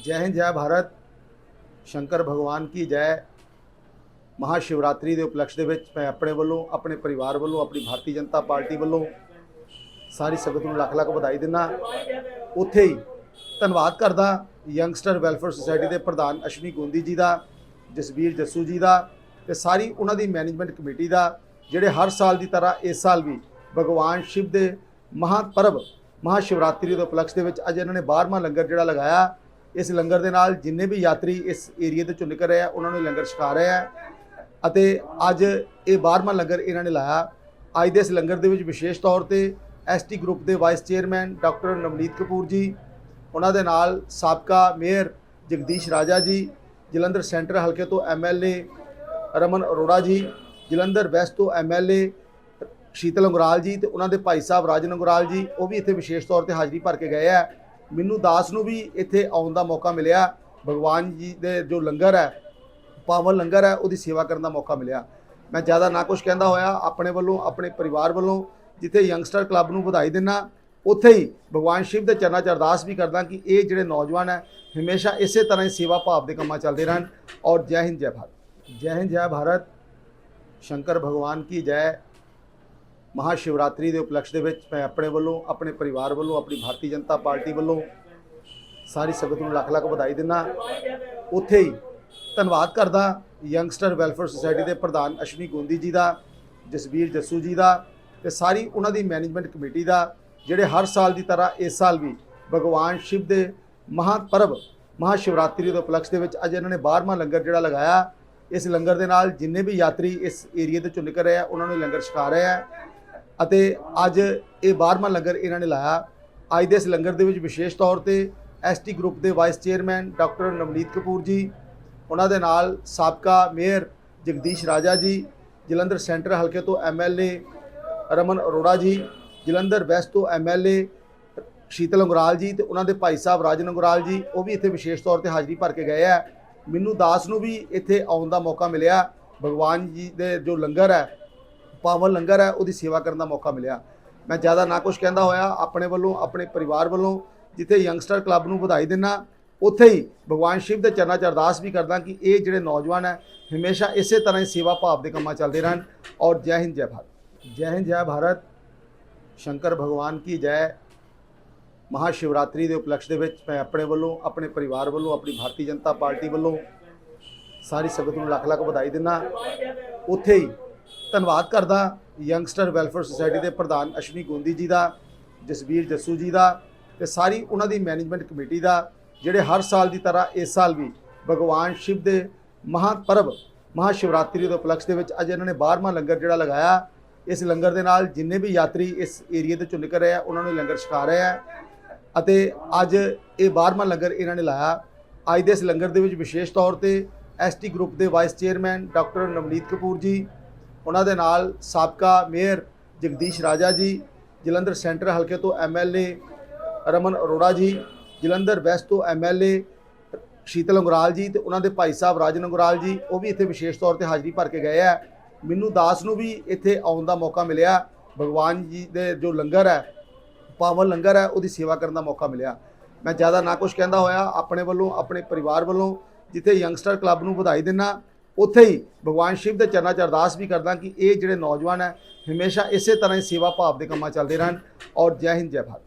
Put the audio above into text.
जय हिंद जय भारत ਸ਼ੰਕਰ ਭਗਵਾਨ ਕੀ ਜੈ ਮਹਾਸ਼ਿਵਰਾਤਰੀ ਦੇ ਉਪਲਕਸ਼ ਦੇ ਵਿੱਚ ਮੈਂ ਆਪਣੇ ਵੱਲੋਂ ਆਪਣੇ ਪਰਿਵਾਰ ਵੱਲੋਂ ਆਪਣੀ ਭਾਰਤੀ ਜਨਤਾ ਪਾਰਟੀ ਵੱਲੋਂ ਸਾਰੀ ਸੰਗਤ ਨੂੰ ਲੱਖ ਲੱਖ ਵਧਾਈ ਦਿੰਦਾ ਉੱਥੇ ਹੀ ਧੰਨਵਾਦ ਕਰਦਾ ਯੰਗਸਟਰ ਵੈਲਫੇਅਰ ਸੁਸਾਇਟੀ ਦੇ ਪ੍ਰਧਾਨ ਅਸ਼ਵਨੀ ਗੋਂਦੀ ਜੀ ਦਾ ਜਸਵੀਰ ਜੱਸੂ ਜੀ ਦਾ ਤੇ ਸਾਰੀ ਉਹਨਾਂ ਦੀ ਮੈਨੇਜਮੈਂਟ ਕਮੇਟੀ ਦਾ ਜਿਹੜੇ ਹਰ ਸਾਲ ਦੀ ਤਰ੍ਹਾਂ ਇਸ ਸਾਲ ਵੀ ਭਗਵਾਨ ਸ਼ਿਵ ਦੇ ਮਹਾਪਰਵ ਮਹਾਸ਼ਿਵਰਾਤਰੀ ਦੇ ਉਪਲਕਸ਼ ਦੇ ਵਿੱਚ ਅੱਜ ਇਹਨਾਂ ਨੇ 12ਵਾਂ ਲੰਗਰ ਜਿਹੜਾ ਲਗਾਇਆ ਇਸ ਲੰਗਰ ਦੇ ਨਾਲ ਜਿੰਨੇ ਵੀ ਯਾਤਰੀ ਇਸ ਏਰੀਆ ਦੇ ਚੋਂ ਨਿਕਲ ਰਹੇ ਆ, ਉਹਨਾਂ ਨੂੰ ਲੰਗਰ ਛਕਾ ਰਹੇ ਆ। ਅਤੇ ਅੱਜ ਇਹ 12ਵਾਂ ਲੰਗਰ ਇਹਨਾਂ ਨੇ ਲਾਇਆ। ਅੱਜ ਦੇ ਇਸ ਲੰਗਰ ਦੇ ਵਿੱਚ ਵਿਸ਼ੇਸ਼ ਤੌਰ ਤੇ ਐਸਟੀ ਗਰੁੱਪ ਦੇ vice chairman doctor Navneet Kapoor ji, ਉਹਨਾਂ ਦੇ ਨਾਲ ਸਾਬਕਾ ਮੇਅਰ ਜਗਦੀਸ਼ ਰਾਜਾ ਜੀ, ਜਲੰਧਰ ਸੈਂਟਰ ਹਲਕੇ ਤੋਂ ਐਮਐਲਏ ਰਮਨ ਅਰੋੜਾ ਜੀ, ਜਲੰਧਰ ਵੈਸਟ ਤੋਂ ਐਮਐਲਏ ਸ਼ੀਤਲ ਅੰਗਰਾਲ ਜੀ ਤੇ ਉਹਨਾਂ ਦੇ ਭਾਈ ਸਾਹਿਬ ਰਾਜਨ ਅੰਗਰਾਲ ਜੀ, ਉਹ ਵੀ ਇੱਥੇ ਵਿਸ਼ੇਸ਼ ਤੌਰ ਤੇ ਹਾਜ਼ਰੀ ਭਰ ਕੇ ਗਏ ਆ। ਮੈਨੂੰ ਦਾਸ ਨੂੰ ਵੀ ਇੱਥੇ ਆਉਣ ਦਾ ਮੌਕਾ ਮਿਲਿਆ। ਭਗਵਾਨ ਜੀ ਦੇ ਜੋ ਲੰਗਰ ਹੈ, ਪਾਵਨ ਲੰਗਰ ਹੈ, ਉਹਦੀ ਸੇਵਾ ਕਰਨ ਦਾ ਮੌਕਾ ਮਿਲਿਆ। ਮੈਂ ਜ਼ਿਆਦਾ ਨਾ ਕੁਝ ਕਹਿੰਦਾ ਹੋਇਆ, ਆਪਣੇ ਵੱਲੋਂ, ਆਪਣੇ ਪਰਿਵਾਰ ਵੱਲੋਂ, ਜਿੱਥੇ ਯੰਗਸਟਰ ਕਲੱਬ ਨੂੰ ਵਧਾਈ ਦਿੰਦਾ ਉੱਥੇ ਹੀ ਭਗਵਾਨ ਸ਼ਿਵ ਦੇ ਚਰਨਾਂ 'ਚ ਅਰਦਾਸ ਵੀ ਕਰਦਾ ਕਿ ਇਹ ਜਿਹੜੇ ਨੌਜਵਾਨ ਹੈ, ਹਮੇਸ਼ਾ ਇਸੇ ਤਰ੍ਹਾਂ ਹੀ ਸੇਵਾ ਭਾਵ ਦੇ ਕੰਮਾਂ ਚੱਲਦੇ ਰਹਿਣ। ਔਰ ਜੈ ਹਿੰਦ, ਜੈ ਭਾਰਤ। ਜੈ ਹਿੰਦ, ਜੈ ਭਾਰਤ। ਸ਼ੰਕਰ ਭਗਵਾਨ ਕੀ ਜੈ। ਮਹਾਸ਼ਿਵਰਾਤਰੀ ਦੇ ਉਪਲਕਸ਼ ਦੇ ਵਿੱਚ ਮੈਂ ਆਪਣੇ ਵੱਲੋਂ, ਆਪਣੇ ਪਰਿਵਾਰ ਵੱਲੋਂ, ਆਪਣੀ ਭਾਰਤੀ ਜਨਤਾ ਪਾਰਟੀ ਵੱਲੋਂ ਸਾਰੀ ਸੰਗਤ ਨੂੰ ਲੱਖ ਲੱਖ ਵਧਾਈ ਦਿੰਦਾ। ਉੱਥੇ ਹੀ ਧੰਨਵਾਦ ਕਰਦਾ ਯੰਗਸਟਰ ਵੈਲਫੇਅਰ ਸੁਸਾਇਟੀ ਦੇ ਪ੍ਰਧਾਨ ਅਸ਼ਵਨੀ ਗੋਂਦੀ ਜੀ ਦਾ, ਜਸਵੀਰ ਜੱਸੂ ਜੀ ਦਾ ਤੇ ਸਾਰੀ ਉਹਨਾਂ ਦੀ ਮੈਨੇਜਮੈਂਟ ਕਮੇਟੀ ਦਾ, ਜਿਹੜੇ ਹਰ ਸਾਲ ਦੀ ਤਰ੍ਹਾਂ ਇਸ ਸਾਲ ਵੀ ਭਗਵਾਨ ਸ਼ਿਵ ਦੇ ਮਹਾਪਰਵ ਮਹਾਸ਼ਿਵਰਾਤਰੀ ਦੇ ਉਪਲਕਸ਼ ਦੇ ਵਿੱਚ ਅੱਜ ਇਹਨਾਂ ਨੇ 12ਵਾਂ ਲੰਗਰ ਜਿਹੜਾ ਲਗਾਇਆ। ਇਸ ਲੰਗਰ ਦੇ ਨਾਲ ਜਿੰਨੇ ਵੀ ਯਾਤਰੀ ਇਸ ਏਰੀਆ ਦੇ ਚੋਂ ਨਿਕਲ ਰਹੇ ਆ, ਉਹਨਾਂ ਨੂੰ ਲੰਗਰ ਛਕਾ ਰਹੇ ਆ। ਅਤੇ ਅੱਜ ਇਹ 12ਵਾਂ ਲੰਗਰ ਇਹਨਾਂ ਨੇ ਲਾਇਆ। ਅੱਜ ਦੇ ਇਸ ਲੰਗਰ ਦੇ ਵਿੱਚ ਵਿਸ਼ੇਸ਼ ਤੌਰ ਤੇ ਐਸਟੀ ਗਰੁੱਪ ਦੇ vice chairman doctor Navneet Kapoor ji, ਉਹਨਾਂ ਦੇ ਨਾਲ ਸਾਬਕਾ ਮੇਅਰ ਜਗਦੀਸ਼ ਰਾਜਾ ਜੀ, ਜਲੰਧਰ ਸੈਂਟਰ ਹਲਕੇ ਤੋਂ ਐਮਐਲਏ ਰਮਨ ਅਰੋੜਾ ਜੀ, ਜਲੰਧਰ ਵੈਸਟ ਤੋਂ ਐਮਐਲਏ ਸ਼ੀਤਲ ਅੰਗਰਾਲ ਜੀ ਤੇ ਉਹਨਾਂ ਦੇ ਭਾਈ ਸਾਹਿਬ ਰਾਜਨ ਅੰਗਰਾਲ ਜੀ, ਉਹ ਵੀ ਇੱਥੇ ਵਿਸ਼ੇਸ਼ ਤੌਰ ਤੇ ਹਾਜ਼ਰੀ ਭਰ ਕੇ ਗਏ ਆ। ਮੈਨੂੰ ਦਾਸ ਨੂੰ ਵੀ ਇੱਥੇ ਆਉਣ ਦਾ ਮੌਕਾ ਮਿਲਿਆ। ਭਗਵਾਨ ਜੀ ਦੇ ਜੋ ਲੰਗਰ ਹੈ ਪਾਵਨ ਲੰਗਰ ਹੈ, ਉਹਦੀ ਸੇਵਾ ਕਰਨ ਦਾ ਮੌਕਾ ਮਿਲਿਆ। ਮੈਂ ਜ਼ਿਆਦਾ ਨਾ ਕੁਝ ਕਹਿੰਦਾ ਹੋਇਆ, ਆਪਣੇ ਵੱਲੋਂ, ਆਪਣੇ ਪਰਿਵਾਰ ਵੱਲੋਂ, ਜਿੱਥੇ ਯੰਗਸਟਰ ਕਲੱਬ ਨੂੰ ਵਧਾਈ ਦਿੰਦਾ ਉੱਥੇ ਹੀ ਭਗਵਾਨ ਸ਼ਿਵ ਦੇ ਚਰਨਾਂ 'ਚ ਅਰਦਾਸ ਵੀ ਕਰਦਾ ਕਿ ਇਹ ਜਿਹੜੇ ਨੌਜਵਾਨ ਹੈ, ਹਮੇਸ਼ਾ ਇਸੇ ਤਰ੍ਹਾਂ ਹੀ ਸੇਵਾ ਭਾਵ ਦੇ ਕੰਮਾਂ ਚੱਲਦੇ ਰਹਿਣ। ਔਰ ਜੈ ਹਿੰਦ, ਜੈ ਭਾਰਤ। ਜੈ ਹਿੰਦ, ਜੈ ਭਾਰਤ। ਸ਼ੰਕਰ ਭਗਵਾਨ ਕੀ ਜੈ। ਮਹਾਸ਼ਿਵਰਾਤਰੀ ਦੇ ਉਪਲਕਸ਼ ਦੇ ਵਿੱਚ ਮੈਂ ਆਪਣੇ ਵੱਲੋਂ, ਆਪਣੇ ਪਰਿਵਾਰ ਵੱਲੋਂ, ਆਪਣੀ ਭਾਰਤੀ ਜਨਤਾ ਪਾਰਟੀ ਵੱਲੋਂ ਸਾਰੀ ਸੰਗਤ ਨੂੰ ਲੱਖ ਲੱਖ ਵਧਾਈ ਦਿੰਦਾ ਉੱਥੇ ਹੀ ਧੰਨਵਾਦ ਕਰਦਾ ਯੰਗਸਟਰ ਵੈਲਫੇਅਰ ਸੁਸਾਇਟੀ ਦੇ ਪ੍ਰਧਾਨ ਅਸ਼ਵਨੀ ਗੋਂਦੀ ਜੀ ਦਾ, ਜਸਵੀਰ ਜੱਸੂ ਜੀ ਦਾ ਤੇ ਸਾਰੀ ਉਹਨਾਂ ਦੀ ਮੈਨੇਜਮੈਂਟ ਕਮੇਟੀ ਦਾ, ਜਿਹੜੇ ਹਰ ਸਾਲ ਦੀ ਤਰ੍ਹਾਂ ਇਸ ਸਾਲ ਵੀ ਭਗਵਾਨ ਸ਼ਿਵ ਦੇ ਮਹਾਪਰਵ ਮਹਾਸ਼ਿਵਰਾਤਰੀ ਦੇ ਉਪਲਕਸ਼ ਦੇ ਵਿੱਚ ਅੱਜ ਇਹਨਾਂ ਨੇ 12ਵਾਂ ਲੰਗਰ ਜਿਹੜਾ ਲਗਾਇਆ। ਇਸ ਲੰਗਰ ਦੇ ਨਾਲ ਜਿੰਨੇ ਵੀ ਯਾਤਰੀ ਇਸ ਏਰੀਆ ਤੋਂ ਚੋਂ ਨਿਕਲ ਰਹੇ ਆ, ਉਹਨਾਂ ਨੂੰ ਲੰਗਰ ਛਕਾ ਰਹੇ ਆ। ਅਤੇ ਅੱਜ ਇਹ 12ਵਾਂ ਲੰਗਰ ਇਹਨਾਂ ਨੇ ਲਾਇਆ। ਅੱਜ ਦੇ ਇਸ ਲੰਗਰ ਦੇ ਵਿੱਚ ਵਿਸ਼ੇਸ਼ ਤੌਰ ਤੇ ਐਸਟੀ ਗਰੁੱਪ ਦੇ vice chairman doctor Navneet Kapoor ji ਉਹਨਾਂ ਦੇ ਨਾਲ ਸਾਬਕਾ ਮੇਅਰ ਜਗਦੀਸ਼ ਰਾਜਾ ਜੀ, ਜਲੰਧਰ ਸੈਂਟਰ ਹਲਕੇ ਤੋਂ ਐਮਐਲਏ ਰਮਨ ਅਰੋੜਾ ਜੀ, ਜਲੰਧਰ ਵੈਸਟ ਤੋਂ ਐਮਐਲਏ ਸ਼ੀਤਲ ਅੰਗਰਾਲ ਜੀ ਤੇ ਉਹਨਾਂ ਦੇ ਭਾਈ ਸਾਹਿਬ ਰਾਜਨ ਅੰਗਰਾਲ ਜੀ, ਉਹ ਵੀ ਇੱਥੇ ਵਿਸ਼ੇਸ਼ ਤੌਰ ਤੇ ਹਾਜ਼ਰੀ ਭਰ ਕੇ ਗਏ ਆ। ਮੈਨੂੰ ਦਾਸ ਨੂੰ ਵੀ ਇੱਥੇ ਆਉਣ ਦਾ ਮੌਕਾ ਮਿਲਿਆ। ਭਗਵਾਨ ਜੀ ਦੇ ਜੋ ਲੰਗਰ ਹੈ, ਪਾਵਨ ਲੰਗਰ ਹੈ, ਉਹਦੀ ਸੇਵਾ ਕਰਨ ਦਾ ਮੌਕਾ ਮਿਲਿਆ। ਮੈਂ ਜ਼ਿਆਦਾ ਨਾ ਕੁਝ ਕਹਿੰਦਾ ਹੋਇਆ, ਆਪਣੇ ਵੱਲੋਂ, ਆਪਣੇ ਪਰਿਵਾਰ ਵੱਲੋਂ, ਜਿੱਥੇ ਯੰਗਸਟਰ ਕਲੱਬ ਨੂੰ ਵਧਾਈ ਦਿੰਦਾ ਉੱਥੇ ਹੀ ਭਗਵਾਨ ਸ਼ਿਵ ਦੇ ਚਰਨਾਂ 'ਚ ਅਰਦਾਸ ਵੀ ਕਰਦਾ ਕਿ ਇਹ ਜਿਹੜੇ ਨੌਜਵਾਨ ਹੈ, ਹਮੇਸ਼ਾ ਇਸੇ ਤਰ੍ਹਾਂ ਹੀ ਸੇਵਾ ਭਾਵ ਦੇ ਕੰਮਾਂ 'ਚ ਚੱਲਦੇ ਰਹਿਣ ਔਰ ਜੈ ਹਿੰਦ, ਜੈ ਭਾਰਤ।